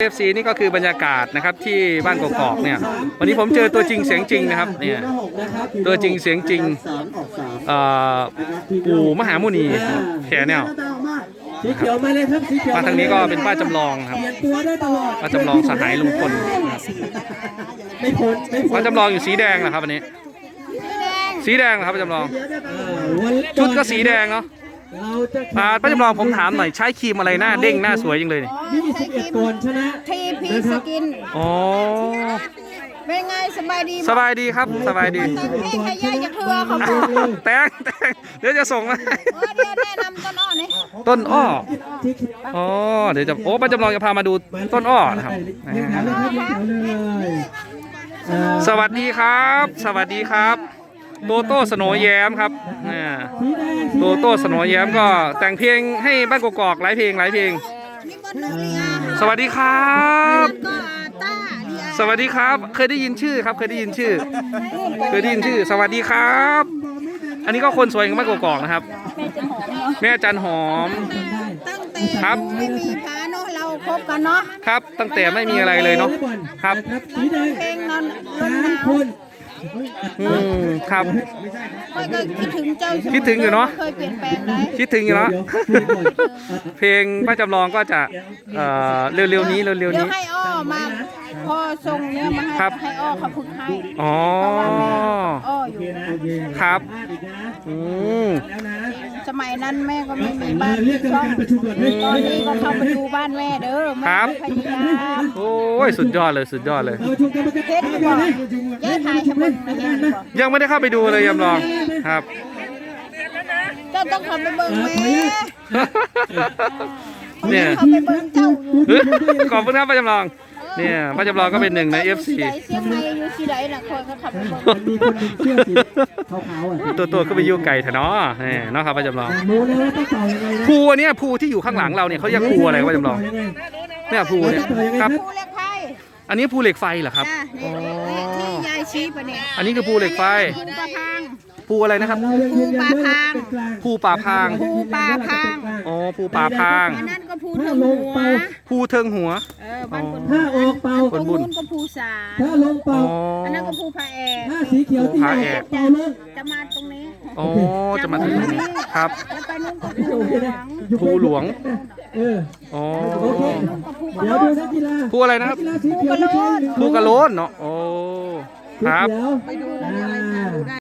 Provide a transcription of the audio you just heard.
เอฟซีนี่ก็คือบรรยากาศนะครับที่บ้านกอกๆเนี่ยวันนี้ผมเจอตัวจริงเสียงจริงนะครับเนี่ยตัวจริงเสียงจริงสามออกสามเอ่อปู่มหามุนีแขแนวสีเขียวมาเลยครับสีเขียวมาทางนี้ก็เป็นป้าจำลองครับเปลี่ยนตัวได้ตลอดป้าจำลองสหายลุงพลนะครับไม่พ้นไม่พ้นป้าจำลองอยู่สีแดงเหรอครับวันนี้ สีแดงเหรอครับป้าจำลองอ่าวันชุดก็สีแดงเนาะ เราจะป้าป้าจำลองผมถามหน่อยใช้ครีมอะไรหน้าเด้งหน้าสวยจังเลยเนี่ยยี่สิบเอ็ดก่อนชนะทีพีนะคสรับกินอ๋อเป็นไงสบายดีสบายดีครับสบายดีตั้งเพลงให้ย่าจะเพื่อเขาบอะอกแตงแตงเดี๋ยวจะส่งมาให้เออเดี๋ยวแนะนำต้นอ้อนี่ต้นอ้อที่คิดอ๋อเดี๋ยวจะโอ้ป้าจำลองจะพามาดูต้นอ้อนะครับเรียกแถวเลยครับเรียกแถวเลยอ่าสวัสดีครับ สวัสดีครับ โตโต้สโนว์แย้มครับเนี่ยสีแดงโตโต้สโนว์แย้มก็แต่งเพลงให้บ้านกอกๆหลายเพลงหลายเพลงนี่บนโนเรียสวัสดีครับก็ต้าเรียสวัสดีครับ เคยได้ยินชื่อครับ เคยได้ยินชื่อ เคยได้ยินชื่อ สวัสดีครับ อันนี้ก็คนสวยของบ้านกอกๆนะครับ แม่จันหอมตั้งแต่ครับไม่มีพาเนาะเราคบกันเนาะครับ ตั้งแต่ไม่มีอะไรเลยเนาะครับนะครับสีแดงเพลงนอนลสามหนาวคน อืมครับ ค่อยก็คิดถึงเจ้าเสมคิดถึงอยู่เนอะเคยเปลี่ยนแปลงไหมคิดถึงอยู่เนาะเดี๋ยวคุยก่อนเพลงป้าจำลองก็จะเอ่อเร็วๆนี้เร็วเดี๋ยวๆนี้ให้อ้อมาพอส่งเนี่ยมาให้ครับ ให้อ้อเขาฝึกให้อ๋อ อ้ออยู่โอเคครับพลาดอีกนะอืม แล้วนะสมัยนั้นแม่ก็ไม่มีเอบ้าอนเรียกกรรมการประชุมก่อนเลยตอนนี้ก็เข้าไปดูบ้านแม่เด้อแม่ครับ พยายามโอ้ยสุดยอดเลยสุดยอดเลยเราประชุมกันประเฮ็ดอยู่บ่ย้ายถ่ายให้เบิ่งนะเฮ็ดอยู่บ่ยังไม่ได้เข้าไปดูเลยยำลองครับ เจ้าต้องเข้าไปเบิ่งแม่เนี่ยเข้าไปเบิ่งเจ้าอยู่ขอบคุณครับป้าจำลอง เนี่ยป้าจำลองก็เป็นหนึ่งใน FC เสียงใหม่อยู่ที่ใดน่ะคอยก็ขับไปเบิ่งมันมีคนหนึ่งเสื้อสีขาวๆอะตัวตัวก็ไปยุ่งไก่เถอะเนาะนี่เนาะครับป้าจำลองรู้แล้วว่าต้องต่อยังไงนะภูอันเนี้ยภูที่อยู่ข้างหลังเราเนี่ยเขาเรียกภูอะไรครับป้าจำลองเนี่ยภูเนี่ยครับผู้เล็กไพ่อันนี้ภูเหล็กไฟเหรอครับจ้ะนี่นี่ที่ยาย ชี้ปะเนี่ยอันนี้คือภูเหล็กไฟภูปลาพางภูอะไรนะครับเรายังยืนยันว่าเป็นกลางภูป่าพางภูปลาพางอ๋อภูป่าพางอันนั้นก็ภูเทิงหัวภูเทิงหัวเออบ้านคนถ้าออกเป่าตรงนู้นก็ภูสาถ้าลงอ๋เป่าออันนั้นก็ภูพระแอกถ้าสีเขียวที่ออกเป่าลงจะมาตรงนี้อ๋อจะมาถึงตรงนี้ครับแล้วไปนู้นก็ภูโอหเคลวนะงภูหลวงเอออ๋อโอเคเดี๋ยวดูนักกีฬาภูอะไรนะครับกีฬาสีเขียวที่ใช้หนึ่งภูกระโลนเนาะโอ้ ครับ ไปดูแล้มีอะไรมาดูได้